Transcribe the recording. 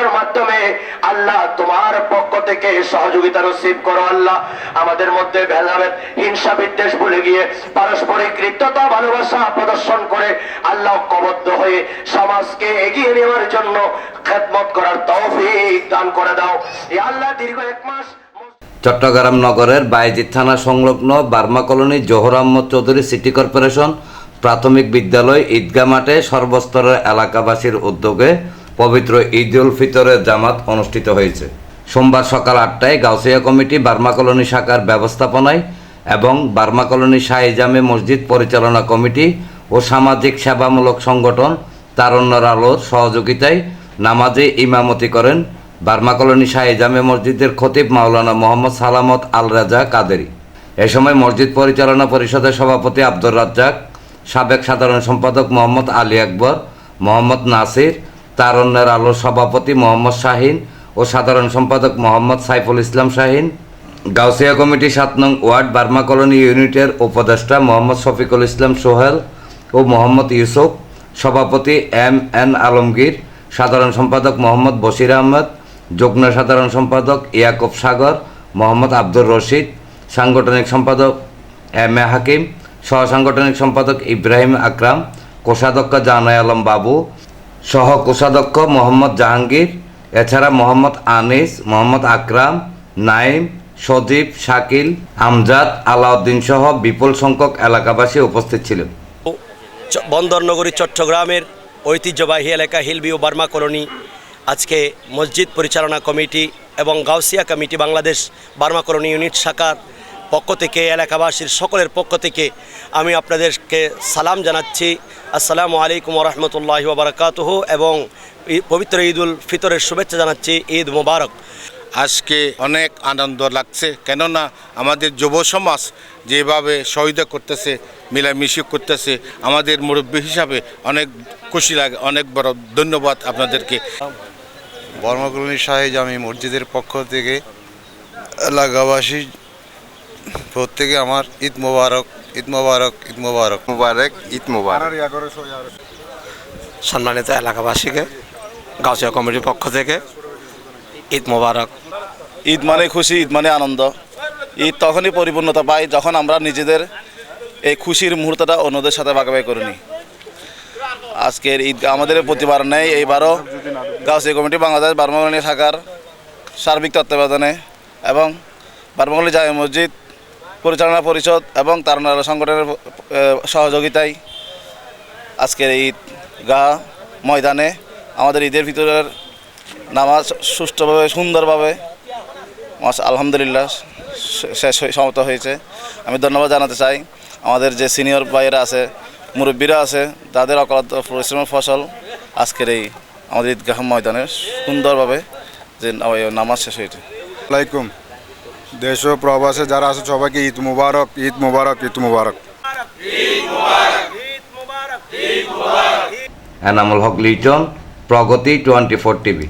করার মাধ্যমে আল্লাহ তোমার পক্ষ থেকে সহযোগিতা নসিব করো আল্লাহ। আমাদের মধ্যে ভেদাভেদ, হিংসা, বিদ্বেষ ভুলে গিয়ে পারস্পরিক কৃতজ্ঞতা ভালোবাসা প্রদর্শন করে আল্লাহ ঐক্যবদ্ধ হয়ে সমাজকে এগিয়ে নেওয়ার জন্য খেদমত করার তৌফিক দান করে দাও। আল্লাহ দীর্ঘ এক মাস চট্টগ্রাম নগরের বাইজিৎ থানা সংলগ্ন Burma colony Johar Ahmed Chowdhury city corporation প্রাথমিক বিদ্যালয় ঈদগাহ মাঠে সর্বস্তরের এলাকাবাসীর উদ্যোগে পবিত্র ঈদ উল ফিতরের জামাত অনুষ্ঠিত হয়েছে। সোমবার সকাল আটটায় গাউসিয়া কমিটি বার্মা কলোনি শাখার ব্যবস্থাপনায় এবং বার্মা কলোনি শাহী জামে মসজিদ পরিচালনা কমিটি ও সামাজিক সেবামূলক সংগঠন তারণ্যর আলোর সহযোগিতায় নামাজে ইমামতি করেন বার্মা কলোনি শাহী জামে মসজিদের খতিব মাওলানা মোহাম্মদ সালামত আল রাজা কাদেরি। এ সময় মসজিদ পরিচালনা পরিষদের সভাপতি আব্দুর রাজ্জাক, সাবেক সাধারণ সম্পাদক মোহাম্মদ আলী আকবর, মোহাম্মদ নাসির তারণ্যের আলোর সভাপতি মোহাম্মদ শাহিন ও সাধারণ সম্পাদক মোহাম্মদ সাইফুল ইসলাম শাহিন। গাউসিয়া কমিটি সাত নং ওয়ার্ড বার্মা কলোনি ইউনিটের উপদেষ্টা মোহাম্মদ শফিকুল ইসলাম সোহেল ও মোহাম্মদ ইউসুফ, সভাপতি এম এন আলমগীর, সাধারণ সম্পাদক মোহাম্মদ বশির আহমদ, যুগ্ম সাধারণ সম্পাদক ইয়াকুব সাগর, মোহাম্মদ আব্দুর রশিদ, সাংগঠনিক সম্পাদক এম এ হাকিম সহ সাংগঠনিক সম্পাদক ইব্রাহিম আকরাম, কোষাধ্যক্ষ জানাই আলম বাবু সহ কোষাধ্যক্ষ মোহাম্মদ জাহাঙ্গীর, এছাড়া মোহাম্মদ আনিস, মোহাম্মদ আকরাম, নাইম, সজীব, শাকিল, আমজাদ, আলাউদ্দিন সহ বিপুল সংখ্যক এলাকাবাসী উপস্থিত ছিলেন। বন্দরনগরী, চট্টগ্রামের ঐতিহ্যবাহী এলাকা হিলবি ও বার্মা কলোনি, আজকে মসজিদ পরিচালনা কমিটি এবং Gausia committee Bangladesh Burma colony unit শাখার পক্ষ থেকে এলাকাবাসীর সকলের পক্ষ থেকে আমি আপনাদেরকে সালাম জানাচ্ছি। আসসালামু আলাইকুম রহমতুল্লাহ বারকাতহ এবং পবিত্র ঈদুল ফিতরের শুভেচ্ছা জানাচ্ছি ঈদ মোবারক। আজকে অনেক আনন্দ লাগছে কেননা আমাদের যুব সমাজ যেভাবে সহিদা করতেছে মিলামিশি করতেছে আমাদের মুরব্বী হিসাবে অনেক খুশি লাগে অনেক বড় ধন্যবাদ আপনাদেরকে। বর্মকলোনি সাহেজ আমি মসজিদের পক্ষ থেকে এলাকাবাসী প্রত্যেকে আমার ঈদ মোবারক ঈদ মোবারক ঈদ মোবারক। মুবারক ঈদ মুবারক। সম্মানিত এলাকাবাসীকে গাছিয়া কমিটির পক্ষ থেকে ঈদ মোবারক। ঈদ মানে খুশি ঈদ মানে আনন্দ। ঈদ তখনই পরিপূর্ণতা পাই যখন আমরা নিজেদের এই খুশির মুহূর্তটা অন্যদের সাথে ভাগাভাগি করে নিই। আজকের ঈদ আমাদের প্রতিবার নেই এইবারও গাউসিয়া কমিটি বাংলাদেশ বার্মাগলী শাখার সার্বিক তত্ত্বাবধানে এবং বার্মাগলী জামে মসজিদ পরিচালনা পরিষদ এবং তারনারা সংগঠনের সহযোগিতায় আজকের ঈদ গা ময়দানে আমাদের ঈদের ভিতরের নামাজ সুষ্ঠুভাবে, সুন্দরভাবে মাস আলহামদুলিল্লাহ শেষ সমাপ্ত হয়েছে। আমি ধন্যবাদ জানাতে চাই আমাদের যে সিনিয়র ভাইয়েরা আছে, মুরব্বীরা আছে, তাদের অকালান্ত পরিশ্রমের ফসল আজকের এই আমাদের ঈদগাহ ময়দানে সুন্দরভাবে যে নামাজ শেষ হয়েছে। আলাইকুম। দেশ ও প্রবাসে যারা আছে, সবাইকে Eid Mubarak Eid Mubarak Eid Mubarak. Enamul Haque Liton, Progoti twenty four TV.